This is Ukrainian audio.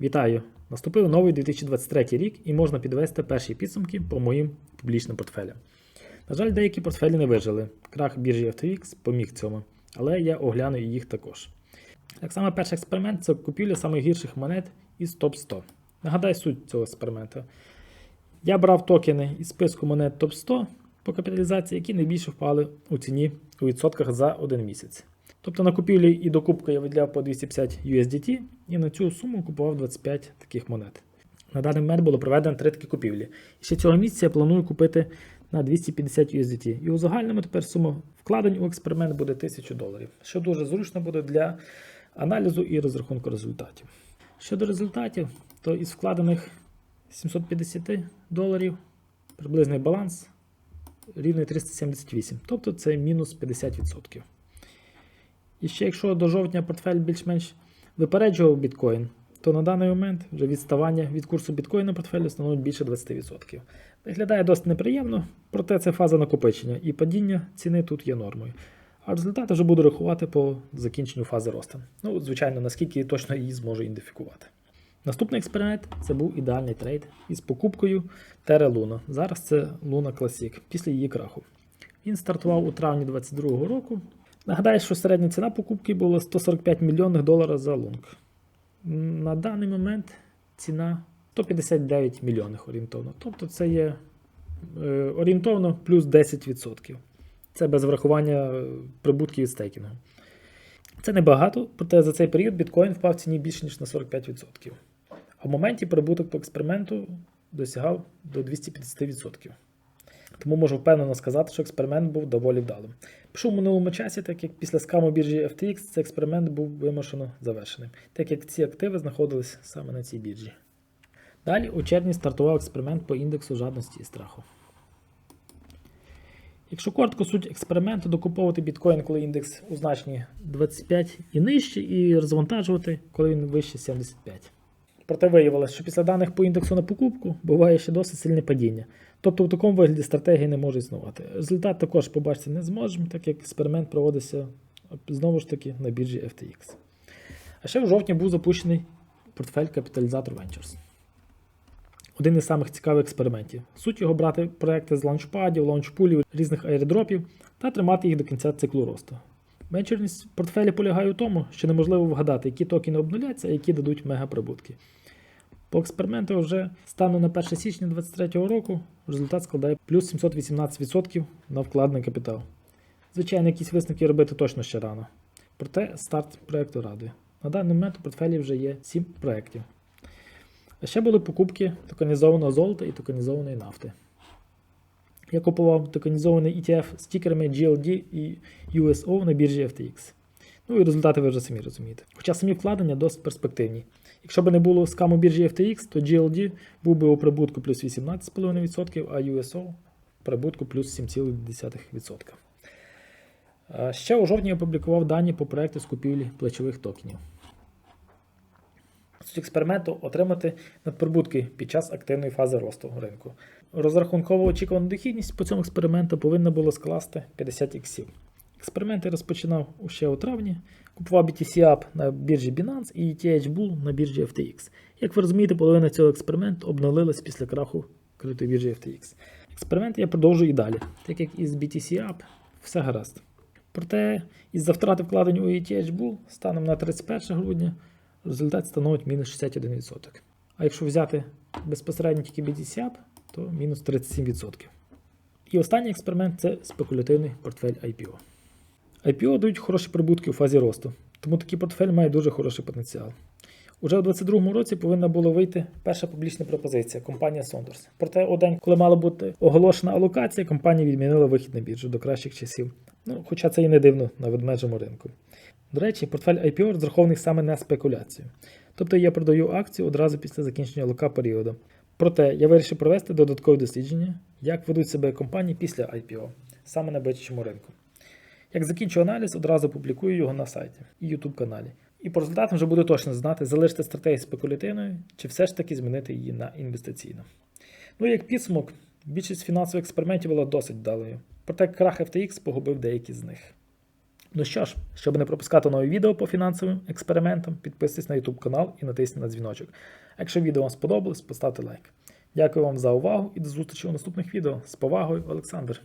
Вітаю! Наступив новий 2023 рік і можна підвести перші підсумки по моїм публічним портфелям. На жаль, деякі портфелі не вижили. Крах біржі FTX поміг цьому, але я огляну їх також. Так само перший експеримент це купівля найгірших монет із топ 100. Нагадаю суть цього експерименту. Я брав токени із списку монет топ 100 по капіталізації, які найбільше впали у ціні у відсотках за один місяць. Тобто на купівлі і докупку я виділяв по 250 USDT і на цю суму купував 25 таких монет. На даний момент було проведено три такі купівлі. І ще цього місяця я планую купити на 250 USDT. І у загальному тепер сума вкладень у експеримент буде 1000 доларів, що дуже зручно буде для аналізу і розрахунку результатів. Щодо результатів, то із вкладених 750 доларів приблизний баланс рівний 378, тобто це мінус 50%. І ще якщо до жовтня портфель більш-менш випереджував біткоін, то на даний момент вже відставання від курсу біткоїна портфелю становить більше 20%. Виглядає досить неприємно, проте це фаза накопичення і падіння ціни тут є нормою. А результати вже буду рахувати по закінченню фази росту. Ну, звичайно, наскільки точно її зможу ідентифікувати. Наступний експеримент це був ідеальний трейд із покупкою Terra Luna. Зараз це Luna Classic після її краху. Він стартував у травні 2022 року. Нагадаю, що середня ціна покупки була 145 мільйонів доларів за лонг. На даний момент ціна 159 мільйонів орієнтовно. Тобто це є е, орієнтовно плюс 10%. Це без врахування е, прибутків від стейкінгу. Це небагато, проте за цей період біткоін впав в ціні більше ніж на 45%. А в моменті прибуток по експерименту досягав до 250%. Тому можу впевнено сказати, що експеримент був доволі вдалим. Пишу в минулому часі, так як після скаму біржі FTX цей експеримент був вимушено завершеним, так як ці активи знаходились саме на цій біржі. Далі у червні стартував експеримент по індексу жадності і страху. Якщо коротко, суть експерименту докуповувати біткоін, коли індекс у значенні 25 і нижче, і розвантажувати, коли він вище 75. Проте виявилось, що після даних по індексу на покупку буває ще досить сильне падіння. Тобто в такому вигляді стратегії не може існувати. Результат також побачити не зможемо, так як експеримент проводився знову ж таки на біржі FTX. А ще в жовтні був запущений портфель Капіталізатор Ventures. Один із самих цікавих експериментів. Суть його брати проекти з лаунчпадів, лаунчпулів, різних аеродропів та тримати їх до кінця циклу росту. Венчурність портфеля полягає у тому, що неможливо вгадати, які токени обнуляться, а які дадуть мегаприбутки. По експерименту вже станом на 1 січня 2023 року результат складає плюс 718% на вкладений капітал. Звичайно, якісь висновки робити точно ще рано. Проте старт проєкту радує. На даний момент у портфелі вже є 7 проєктів. А ще були покупки токенізованого золота і токенізованої нафти. Я купував токенізований ETF з тікерами GLD і USO на біржі FTX. Ну і результати ви вже самі розумієте. Хоча самі вкладення досить перспективні. Якщо б не було скаму біржі FTX, то GLD був би у прибутку плюс 18,5%, а USO в прибутку плюс 7,2%. Ще у жовтні я опублікував дані по проекту з купівлі плечових токенів. Експерименту отримати надприбутки під час активної фази росту ринку. Розрахунково очікувана дохідність по цьому експерименту повинна була скласти 50 іксів. Експеримент я розпочинав ще у травні. Купував BTC App на біржі Binance і ETH Bull на біржі FTX. Як ви розумієте, половина цього експерименту обновилась після краху критої біржі FTX. Експеримент я продовжую і далі, так як із BTC App все гаразд. Проте із-за втрати вкладень у ETH Bull станом на 31 грудня результат становить мінус 61%. А якщо взяти безпосередньо тільки BTC то мінус 37%. І останній експеримент це спекулятивний портфель IPO. IPO дають хороші прибутки у фазі росту, тому такий портфель має дуже хороший потенціал. Уже у 2022 році повинна була вийти перша публічна пропозиція компанія Sonders. Проте день, коли мала бути оголошена алокація, компанія відмінила вихід на біржу до кращих часів. Ну, хоча це і не дивно на ведмежому ринку. До речі, портфель IPO розрахований саме на спекуляцію. Тобто я продаю акцію одразу після закінчення лока періоду. Проте я вирішив провести додаткові дослідження, як ведуть себе компанії після IPO, саме на бичачому ринку. Як закінчу аналіз, одразу публікую його на сайті і YouTube каналі. І по результатам вже буду точно знати, залишити стратегію спекулятивною чи все ж таки змінити її на інвестиційну. Ну і як підсумок, більшість фінансових експериментів була досить вдалою. Проте крах FTX погубив деякі з них. Ну що ж, щоб не пропускати нові відео по фінансовим експериментам, підписуйтесь на YouTube канал і натисніть на дзвіночок. А якщо відео вам сподобалось, поставте лайк. Дякую вам за увагу і до зустрічі у наступних відео. З повагою, Олександр.